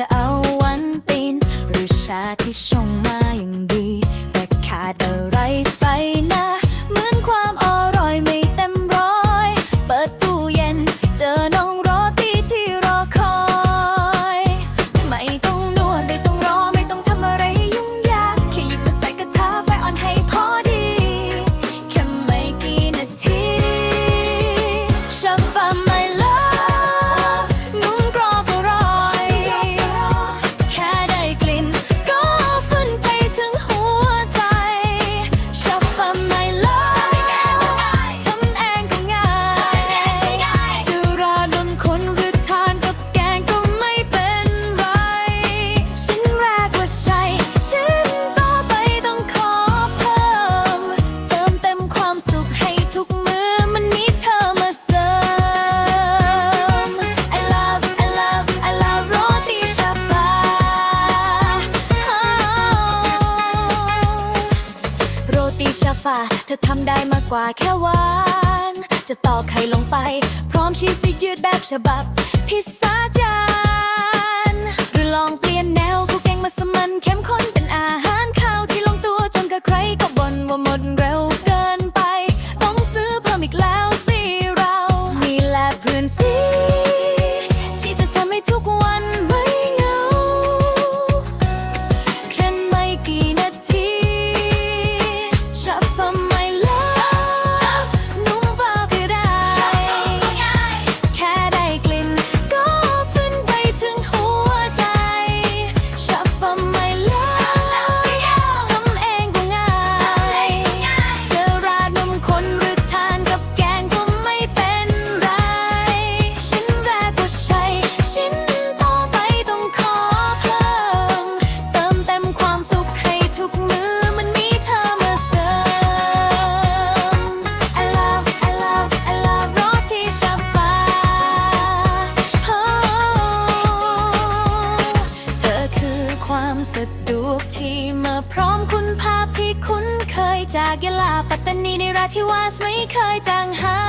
จะเอาวันปีนหรือชาที่ชงมาอย่างดี แต่ขาดเออ ฝ่า เธอทำได้มากกว่าแค่วันจะตอกไข่ลงไป พร้อมชีสยืดแบบฉบับ พิซซ่าจ้า สะดวกที่มาพร้อมคุณภาพที่คุ้นเคยจากยาลาปัตตานีในราธิวาสไม่เคยจางหาย